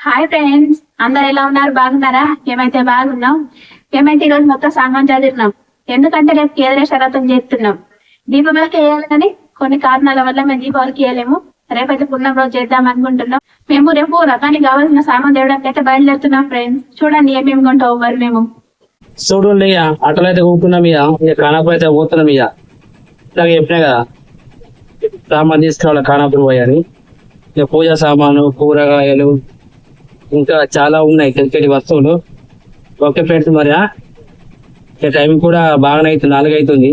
Hi friends అందరు ఎలా ఉన్నారు? బాగున్నారా? ఏమైతే బాగున్నాం? ఏమైతే ఈరోజు మొత్తం సామాన్ చదివినాం ఎందుకంటే రేపు కేంద్ర శరతం చేస్తున్నాం. దీపావళికి వేయాలి కానీ కొన్ని కారణాల వల్ల మేము దీపావళికి వేయలేము. రేపైతే పుణ్యం రోజు చేద్దాం అనుకుంటున్నాం. మేము రేపు రకానికి కావాల్సిన సామాన్ తేవడానికి అయితే బయలుదేరుతున్నాం ఫ్రెండ్స్ చూడండి ఏమేమి కొంటావు మరి మేము. చూడండి ఇక అటలు అయితే ఊపుకున్నాం ఇక. ఇక అయితే పోతున్నాం ఇక. ఇలాగ చెప్పినా కదా సామాన్ తీసుకురావాలి కానాపూర్ పోయాలి ఇక పూజ సామాను కూరగాయలు ఇంకా చాలా ఉన్నాయి క్రికెట్ వస్తువులు. ఓకే ఫ్రెండ్స్ మరి ఆ? టైం కూడా బాగానే అవుతుంది నాలుగు అవుతుంది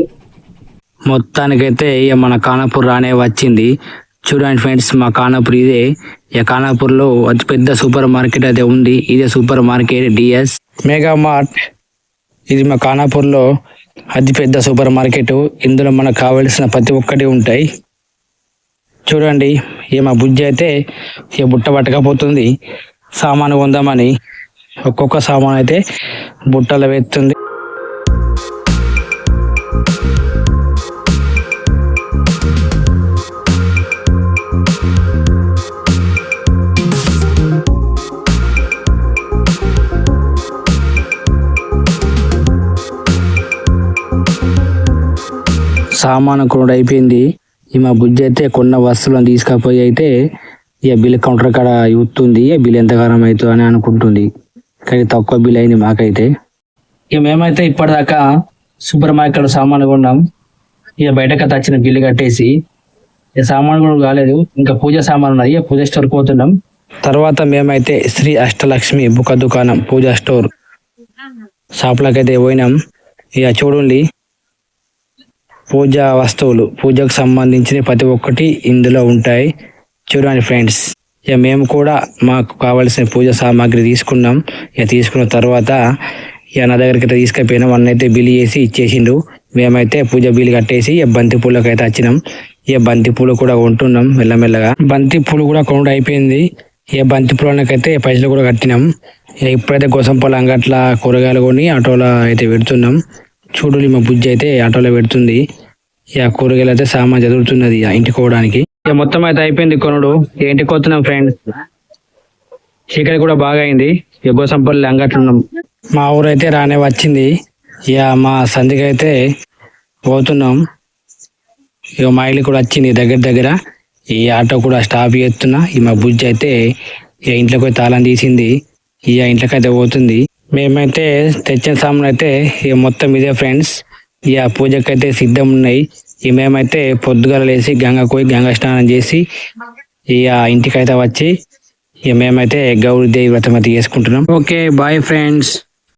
మొత్తానికైతే ఇక మన కానాపూర్ రానే వచ్చింది. చూడండి ఫ్రెండ్స్ మా కానాపూర్ ఇదే. ఇక కానాపూర్లో అతి పెద్ద సూపర్ మార్కెట్ అయితే ఉంది. ఇదే super market DS mega mart ఇది మా కానాపూర్లో అతి పెద్ద సూపర్ మార్కెట్. ఇందులో మనకు కావలసిన ప్రతి ఒక్కటి ఉంటాయి. చూడండి ఈ మా బుజ్జి అయితే ఇక బుట్ట పట్టకపోతుంది. సామాను కొందామని ఒక్కొక్క సామాన్ అయితే బుట్టలు వేస్తుంది. సామాను కూడా అయిపోయింది. ఈ మా బుజ్జి అయితే కొన్న వస్తువులను తీసుకపోయి అయితే ఇక బిల్ కౌంటర్ కాడ ఇస్తుంది బిల్ ఎంత గారం అవుతుంది అని అనుకుంటుంది. కానీ తక్కువ బిల్ అయింది మాకైతే. ఇక మేమైతే ఇప్పటిదాకా సూపర్ మార్కెట్ సామాన్ కొన్నాం. ఇక బయటకు వచ్చిన బిల్లు కట్టేసి ఇక సామాన్ కూడా కాలేదు. ఇంకా పూజ సామాన్ ఉన్నది ఇక పూజ స్టోర్ పోతున్నాం. తర్వాత మేమైతే శ్రీ అష్టలక్ష్మి బుక్క దుకాణం పూజ స్టోర్ షాప్లోకి అయితే పోయినాం. ఇక చూడండి పూజా వస్తువులు పూజకు సంబంధించిన ప్రతి ఒక్కటి ఇందులో ఉంటాయి. చూడండి ఫ్రెండ్స్ ఇక మేము కూడా మాకు కావాల్సిన పూజ సామాగ్రి తీసుకున్నాం. ఇక తీసుకున్న తర్వాత ఇక నా దగ్గరికి అయితే తీసుకుపోయినాం. వన్ అయితే బిల్ చేసి ఇచ్చేసిండు. మేమైతే పూజ బిల్ కట్టేసి ఇక బంతి పూలకు అయితే వచ్చినాం. ఇక బంతి పూలు కూడా కొంటున్నాం మెల్లమెల్లగా. బంతి పూలు కూడా కొనుడు అయిపోయింది. ఇక బంతి పూలకైతే పైసలు కూడా కట్టినాం. ఇక ఇప్పుడైతే గోసంపల్లి అంగట్ల కూరగాయలు కొని ఆటోలో అయితే పెడుతున్నాం. చూడు మా బుజ్జి అయితే ఆటోలో పెడుతుంది. ఇక కూరగాయలు అయితే సామాన్ చదువుతున్నది ఇక ఇంటికి పోవడానికి. ఇక మొత్తం అయితే అయిపోయింది కొనుడు. ఏంటి ఇంటికి పోతున్నాం ఫ్రెండ్స్ చీకటి కూడా బాగా అయింది. ఇక గోసంపల్లి అంగట్లున్నాం మా ఊరు అయితే రానే వచ్చింది. ఇక మా సంధికి అయితే పోతున్నాం. ఇక మా ఇల్లు కూడా వచ్చింది దగ్గర దగ్గర. ఈ ఆటో కూడా స్టాప్ చేస్తున్నా. ఈ మా బుజ్జి అయితే ఇక ఇంట్లోకి పోయి తాళం తీసింది. ఇక ఇంట్లోకి అయితే పోతుంది. మేమైతే తెచ్చిన సామాన్ అయితే ఇక మొత్తం ఇదే ఫ్రెండ్స్ ఇక పూజకి అయితే సిద్ధం ఉన్నాయి. మేమైతే పొద్దుగల లేచి గంగకు పోయి గంగా స్నానం చేసి ఇక ఇంటికి అయితే వచ్చి ఇక మేమైతే గౌరీ దేవి వ్రతం అయితే చేసుకుంటున్నాం. Okay bye friends